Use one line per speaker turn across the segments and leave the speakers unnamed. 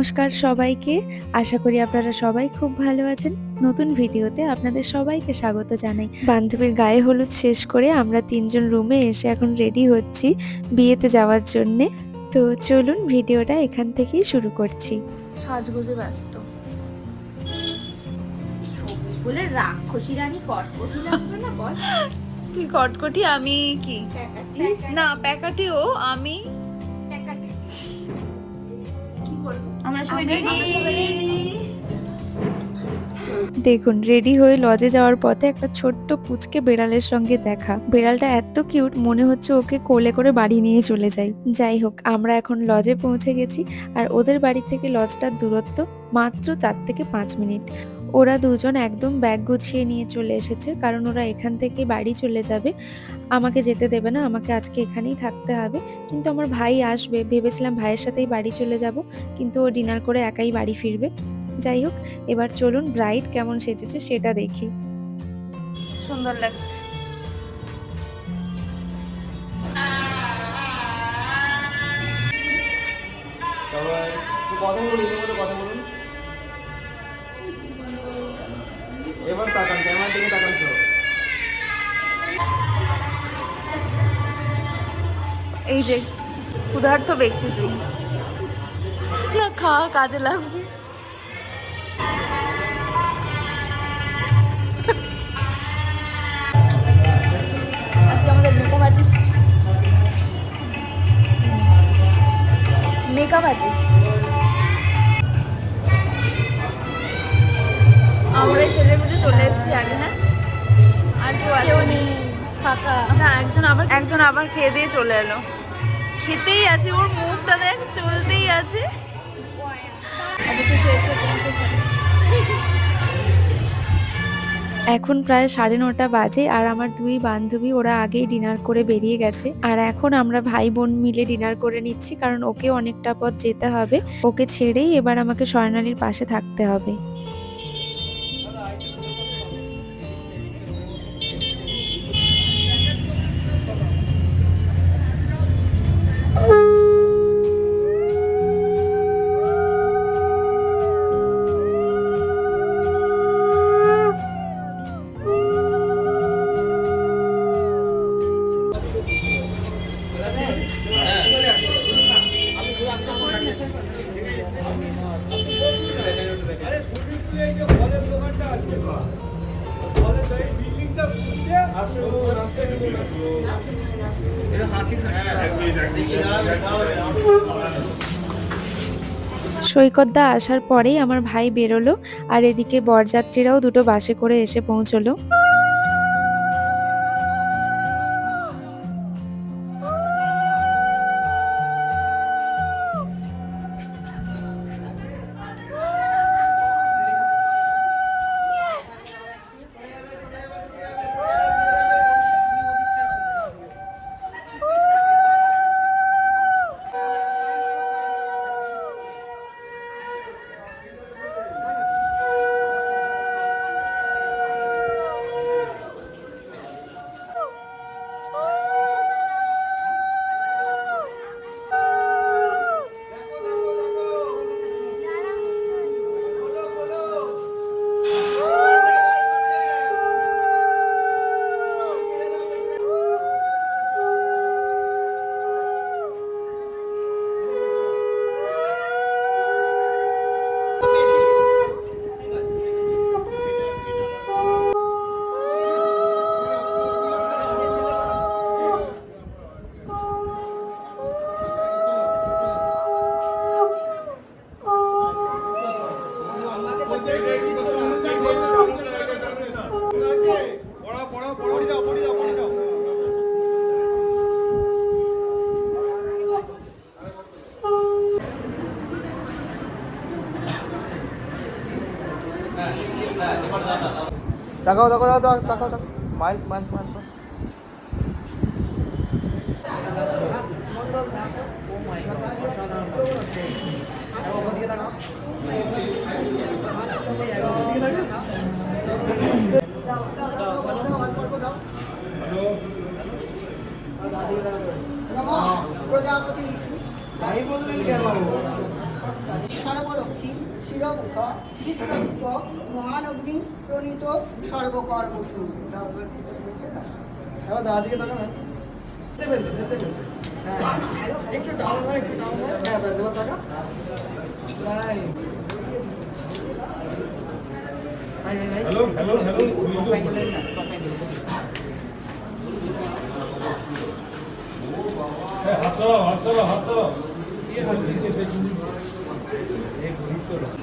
নমস্কার সবাইকে। আশা করি আপনারা সবাই খুব ভালো আছেন। নতুন ভিডিওতে আপনাদের সবাইকে স্বাগত জানাই। বান্ধবীর গায়ে হলুদ শেষ করে আমরা তিনজন রুমে এসে এখন রেডি হচ্ছি বিয়েতে যাওয়ার জন্যে। তো চলুন ভিডিওটা এখান থেকেই শুরু করছি।
সাজগোজে ব্যস্ত।
বলে রাক্ষসী রানী কটকটি লাগবে না বল?
তুই কটকটি? আমি কি? না প্যাকাটি ও আমি আমরা সবাই রেডি
দেখুন রেডি হয়ে লজে যাওয়ার পথে একটা ছোট্ট পুচকে বেড়ালের সঙ্গে দেখা। বেড়ালটা এত কিউট মনে হচ্ছে ওকে কোলে করে বাড়ি নিয়ে চলে যাই। যাই হোক আমরা এখন লজে পৌঁছে গেছি আর ওদের বাড়ি থেকে লজটার দূরত্ব মাত্র চার থেকে পাঁচ মিনিট। ওরা দুজন একদম ব্যাগ গুছিয়ে নিয়ে চলে এসেছে কারণ ওরা এখান থেকে বাড়ি চলে যাবে। আমাকে যেতে দেবে না আমাকে আজকে এখানেই থাকতে হবে। কিন্তু আমার ভাই আসবে ভেবেছিলাম ভাইয়ের সাথেই বাড়ি চলে যাব কিন্তু ও ডিনার করে একাই বাড়ি ফিরবে। যাই হোক এবার চলুন ব্রাইড কেমন সেজেছে সেটা দেখি।
সুন্দর লাগছে।
কথা বলুন কথা বলুন।
এই যে, ক্ষুধার্ত ব্যক্তি তুই। না, খাওয়া কাজে লাগবে। আজকে আমাদের মেকআপ আর্টিস্ট মেকআপ আর্টিস্ট আমরাই সেজে চলে এসেছি আগে হ্যাঁ? আর কেউ আসেনি। ফাঁকা। না একজন আবার একজন আবার খেয়ে দিয়ে চলে এলো। খেতেই আছে ওর মুখটা দেখ চলতেই আছে। অবশেষে এসে পৌঁছেছে।
এখন প্রায় সাড়ে নটা বাজে আর আমার দুই বান্ধবী ওরা আগেই ডিনার করে বেরিয়ে গেছে। আর এখন আমরা ভাই বোন মিলে ডিনার করে নিচ্ছি কারণ ওকে অনেকটা পথ যেতে হবে। ওকে ছেড়েই এবার আমাকে স্বর্ণালীর পাশে থাকতে হবে। সৈকতদা আসার পরেই আমার ভাই বেরোলো আর এদিকে বরযাত্রীরাও দুটো বাসে করে এসে পৌঁছলো।
তাকাও তাকাও তাকাও তাকাও তাকাও স্মাইল স্মাইল স্মাইল
প্রজাপতি বললেন কেন সর্বরক্ষী শিরমুখ বিশ্বরূপ মহানগ্নি প্রণীত সর্বকর্মসু
এবার দাঁড়া দিকে তাকাও না। ফেলতে ফেলতে ফেলতে ফেলতে হ্যাঁ একটু ডাউন হয় একটু ডাউন হয়। হ্যাঁ ব্যাস এবার ভাই
হ্যালো হ্যালো হ্যালো হাত হাত হাত
ঠিক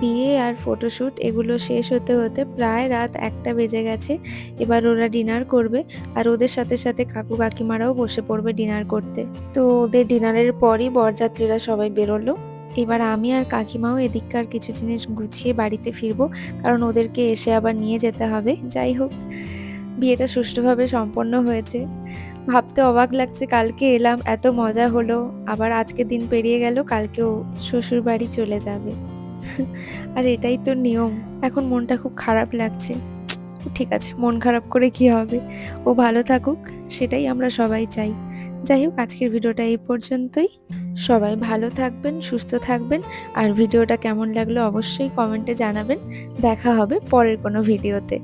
বিয়ে আর ফটোশ্যুট এগুলো শেষ হতে হতে প্রায় রাত একটা বেজে গেছে। এবার ওরা ডিনার করবে আর ওদের সাথে সাথে কাকু কাকিমারাও বসে পড়বে ডিনার করতে। তো ওদের ডিনারের পরই বরযাত্রীরা সবাই বেরোলো। এবার আমি আর কাকিমাও এদিককার কিছু জিনিস গুছিয়ে বাড়িতে ফিরবো, কারণ ওদেরকে এসে আবার নিয়ে যেতে হবে। যাই হোক, বিয়েটা সুষ্ঠুভাবে সম্পন্ন হয়েছে। ভাবতে অবাক লাগছে, কালকে এলাম, এত মজা হলো। আবার আজকে দিন পেরিয়ে গেল, কালকেও শ্বশুর বাড়ি চলে যাবে। আর এটাই তো নিয়ম। এখন মনটা খুব খারাপ লাগছে। ঠিক আছে, মন খারাপ করে কি হবে? ও ভালো থাকুক, সেটাই আমরা সবাই চাই। যাই হোক, আজকের ভিডিওটা এই পর্যন্তই। সবাই ভালো থাকবেন, সুস্থ থাকবেন, আর ভিডিওটা কেমন লাগল অবশ্যই কমেন্টে জানাবেন। দেখা হবে পরের কোনো ভিডিওতে।